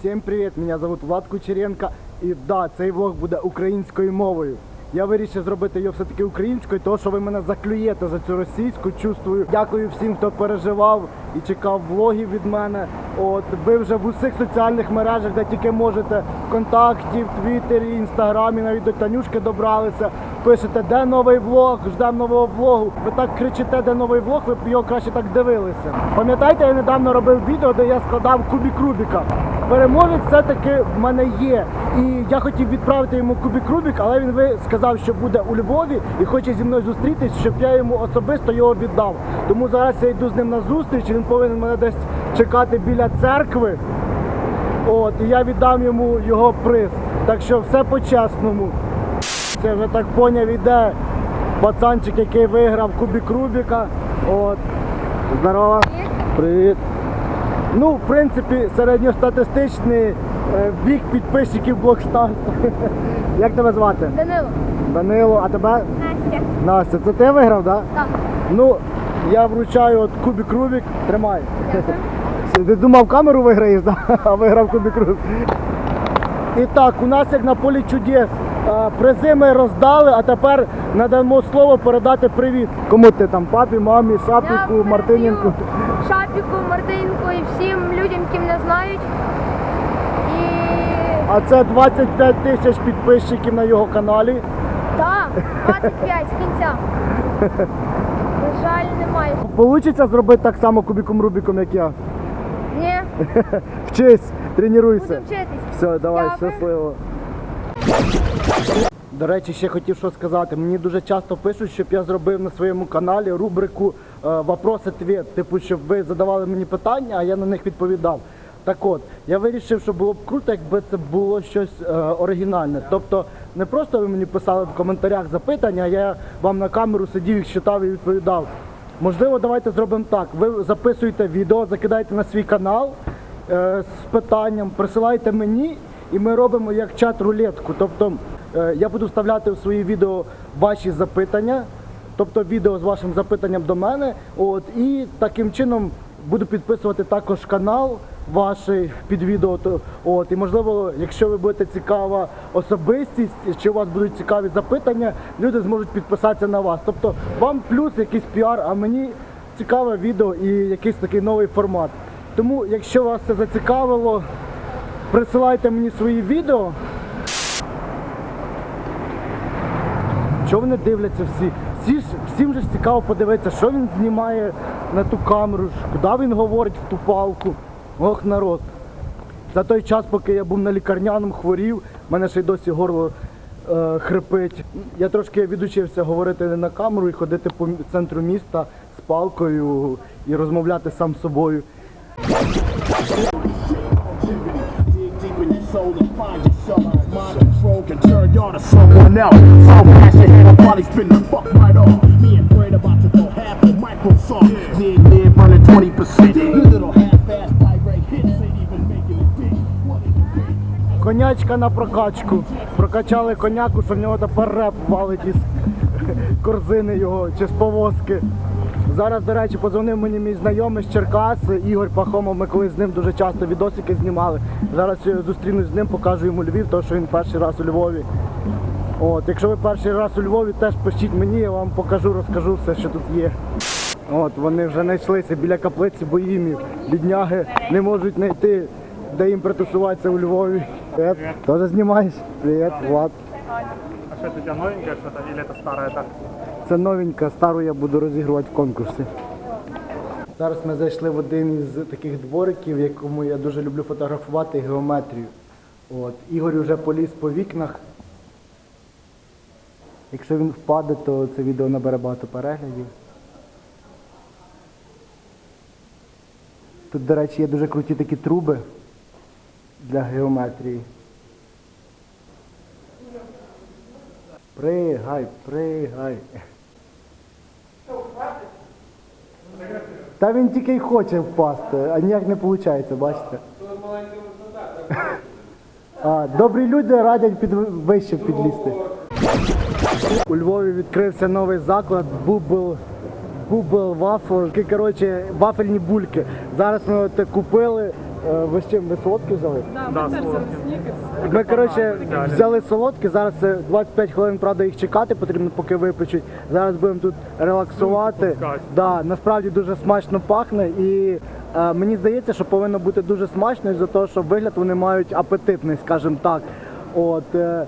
Всім привіт! Мене звуть Влад Кучеренко. І да, цей влог буде українською мовою. Я вирішив зробити його все-таки українською, тому що ви мене заклюєте за цю російську. Чувствую. Дякую всім, хто переживав і чекав влогів від мене. От ви вже в усіх соціальних мережах, де тільки можете, ВКонтакті, в Твіттері, Інстаграмі, навіть до Танюшки добралися. Пишете, де новий влог, ждемо нового влогу. Ви так кричите, де новий влог, ви б його краще так дивилися. Пам'ятаєте, я недавно робив відео, де я складав кубік Рубіка. Переможець все-таки в мене є. І я хотів відправити йому кубік Рубік, але він ви сказав, що буде у Львові і хоче зі мною зустрітись, щоб я йому особисто його віддав. Тому зараз я йду з ним на зустріч, він повинен мене десь чекати біля церкви. От, і я віддам йому його приз. Так що все по-чесному. Це вже так поняв іде пацанчик, який виграв кубік Рубіка. От. Здорово. Привіт. Ну, в принципі, середньостатистичний е, вік підписчиків Блокстар. Як тебе звати? Данило. Данило, а тебе? Настя. Настя, це ти виграв, так? Так. Ну, я вручаю от кубік Рубік. Тримай. Дякую. Ти думав камеру виграєш, да? а виграв кубік Рубік. І так, у нас як на полі чудес. Призи ми роздали, а тепер надамо слово передати привіт. Кому ти там? Папі, мамі, Шапіку, Я Мартиненку. Шапіку, Мартинку і всім людям, які мене знають. І А це 25 тисяч підписчиків на його каналі. так, 25 з кінця. На жаль, немає. Получиться зробити так само кубіком Рубіком, як я. Ні, Вчись, тренуйся. буду вчитись. Все, давай, Дякую. щасливо. До речі, ще хотів що сказати. Мені дуже часто пишуть, щоб я зробив на своєму каналі рубрику е, вопрос ответ Типу, щоб ви задавали мені питання, а я на них відповідав. Так от, я вирішив, що було б круто, якби це було щось е, оригінальне. Тобто не просто ви мені писали в коментарях запитання, а я вам на камеру сидів, їх читав і відповідав. Можливо, давайте зробимо так. Ви записуєте відео, закидаєте на свій канал е, з питанням, присилайте мені, і ми робимо як чат-рулетку. Тобто е, я буду вставляти в свої відео ваші запитання, тобто відео з вашим запитанням до мене. От, і таким чином буду підписувати також канал ваш під відео. От, і можливо, якщо ви будете цікава особистість, чи у вас будуть цікаві запитання, люди зможуть підписатися на вас. Тобто вам плюс якийсь піар, а мені цікаве відео і якийсь такий новий формат. Тому, якщо вас це зацікавило, присилайте мені свої відео. Що вони дивляться всі? всі ж, всім же ж цікаво подивитися, що він знімає на ту камеру, куди він говорить в ту палку. Ох, народ. За той час, поки я був на лікарняному, хворів, мене ще й досі горло е, хрипить. Я трошки відучився говорити не на камеру і ходити по центру міста з палкою і розмовляти сам з собою. Y'all to someone else. So pass your head, I'll probably spin the fuck right off. Me and Fred about to go half on Microsoft. Yeah. Dig live running 20%. Little half-ass direct hits ain't even making a ding. What is the? Конячка на прокачку. Прокачали коняку, що в нього тепер реп валить із корзини його чи з повозки. Зараз, до речі, подзвонив мені мій знайомий з Черкас, Ігор Пахомов. Ми колись з ним дуже часто відосики знімали. Зараз зустрінусь з ним, покажу йому Львів, тому що він перший раз у Львові. От, якщо ви перший раз у Львові, теж пишіть мені, я вам покажу, розкажу все, що тут є. От, вони вже знайшлися біля каплиці боїмів. Бідняги не можуть знайти, де їм притусуватися у Львові. Привет. Тоже знімаєш? Привіт, Влад. А это у тебя новенькое что-то или это старое так? Це новенька, стару я буду розігрувати в конкурсі. Зараз ми зайшли в один із таких двориків, в якому я дуже люблю фотографувати геометрію. От. Ігор вже поліз по вікнах. Якщо він впаде, то це відео набере багато переглядів. Тут, до речі, є дуже круті такі труби для геометрії. Пригай, пригай. Та він тільки й хоче впасти, а ніяк не виходить, бачите? А, добрі люди радять під вище підлізти. У Львові відкрився новий заклад Бубл. Бубл Вафл. Коротше, вафельні бульки. Зараз ми от купили Ви з чим? Ви солодкі взяли? Да, солодкі. Ми, коротше, Взяли. взяли солодкі, зараз це 25 хвилин, правда, їх чекати потрібно, поки випечуть. Зараз будемо тут релаксувати. Відпускати. Да, насправді дуже смачно пахне і е, мені здається, що повинно бути дуже смачно із-за того, що вигляд вони мають апетитний, скажімо так. От, е,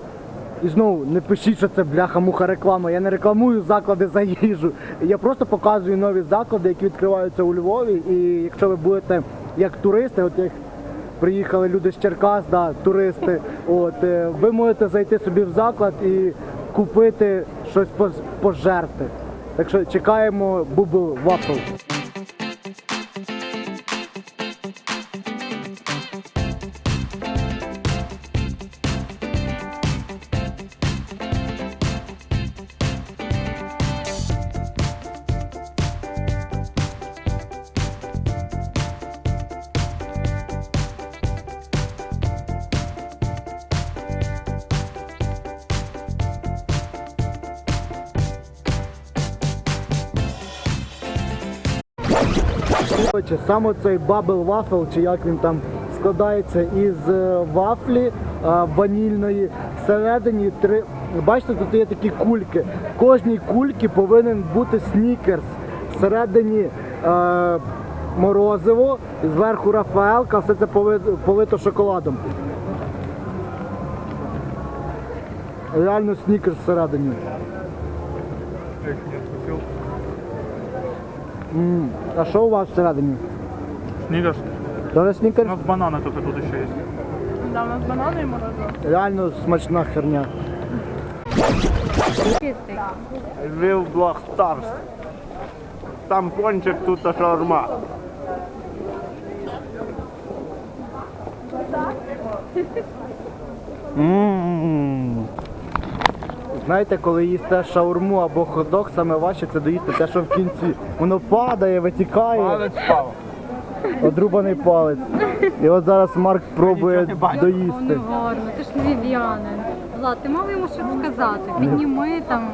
і знову не пишіть, що це бляха-муха реклама. Я не рекламую заклади за їжу. Я просто показую нові заклади, які відкриваються у Львові. І якщо ви будете як туристи, от як приїхали люди з Черкас, да, туристи. От е, ви можете зайти собі в заклад і купити щось пожерти. Так що чекаємо бубл вафл. Саме цей бабл вафл, чи як він там складається із е, вафлі е, ванільної. Всередині три. Бачите, тут є такі кульки. Кожній кульці повинен бути снікерс. Всередині е, морозиво, зверху Рафаелка, все це поли- полито шоколадом. Реально снікерс всередині. М, А що у вас всередині? Снігаш? Тоже У снікерс? нас бананы только тут еще есть. Да, у нас банани і морозиво. Реально смачна херня. Львів Блок Там пончик, тут шаурма. М. Знаєте, коли їсте шаурму або ходок, саме важче це доїсти те, що в кінці. Воно падає, витікає. Палець впав. Одрубаний палець. І от зараз Марк пробує доїсти. гарно, ти ж львів'янин. Влад, ти мав йому щось сказати. Підніми там.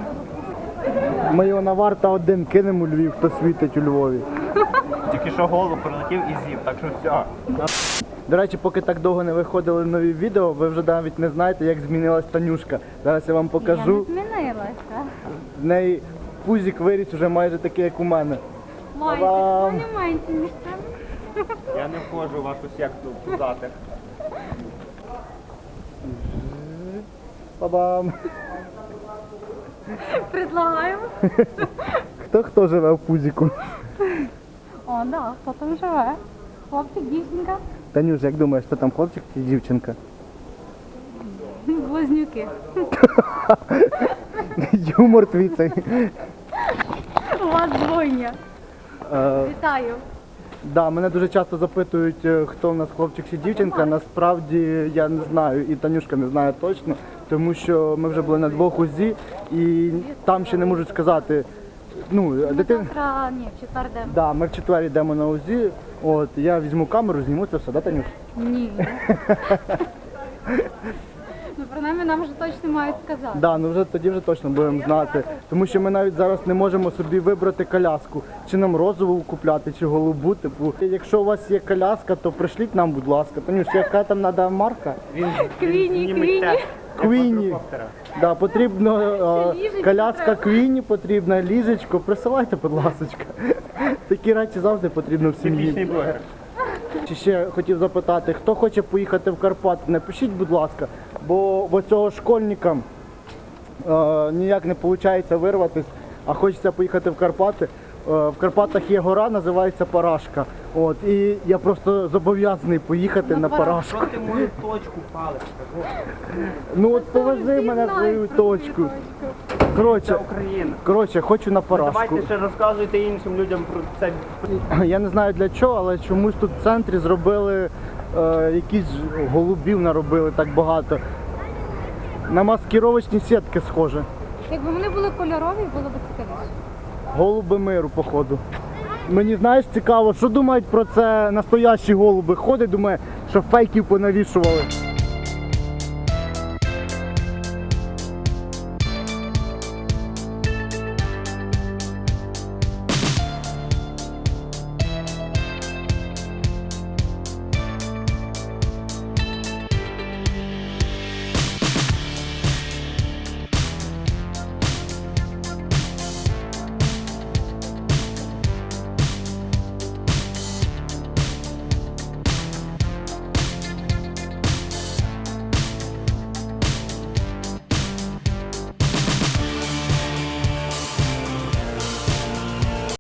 Ми його на варта один кинемо у Львів, хто світить у Львові. Тільки що голуб прилетів і з'їв, так що все. До речі, поки так довго не виходили нові відео, ви вже навіть не знаєте, як змінилась Танюшка. Зараз я вам покажу. Я не змінилася. В неї пузик виріс уже майже такий, як у мене. Ой, Та-дам! ти не там. Я не входжу в вашу секту пузатих. Ба-бам! Предлагаємо. Хто хто живе в пузіку? Да, хто там живе? Хлопчик, дівчинка, Танюш, як думаєш, хто там хлопчик чи дівчинка? близнюки. Юмор твій цей. У вас двойня. Е, Вітаю. да, мене дуже часто запитують, е, хто в нас хлопчик чи дівчинка. Насправді я не знаю, і Танюшка не знає точно, тому що ми вже були на двох УЗІ і там ще не можуть сказати. Ну, Ми дитина. завтра, ні, в четвер йдемо. Да, ми в четвер йдемо на УЗІ. От я візьму камеру, зніму це все, да, Танюш? Ні. Ну, принаймні нам вже точно мають сказати. Да, ну вже тоді вже точно будемо знати. Тому що ми навіть зараз не можемо собі вибрати коляску. Чи нам розову купляти, чи голубу. Типу, якщо у вас є коляска, то пришліть нам, будь ласка. Танюш, яка там треба марка? Він Квіні, квіні. Квіні. Да, потрібно е, коляска. Квіні, потрібна ліжечко. Присилайте, будь ласка. Такі речі завжди потрібно в типічний сім'ї. блогер. Чи ще хотів запитати, хто хоче поїхати в Карпати, напишіть, будь ласка, бо в цього школьника е, ніяк не виходить вирватися, а хочеться поїхати в Карпати. Е, в Карпатах є гора, називається Парашка. От, і я просто зобов'язаний поїхати на Парашку. Що ти мою точку палиш? Ну от повези мене в свою точку. Коротше, Україна. коротше, хочу на Парашку. Давайте ще розказуйте іншим людям про це. Я не знаю для чого, але чомусь тут в центрі зробили е, якісь голубів наробили так багато. На маскировочні сітки схоже. Якби вони були кольорові, було б цікавіше. Голуби миру, походу. Мені знаєш цікаво, що думають про це настоящі голуби. Ходить, думає, що фейків понавішували.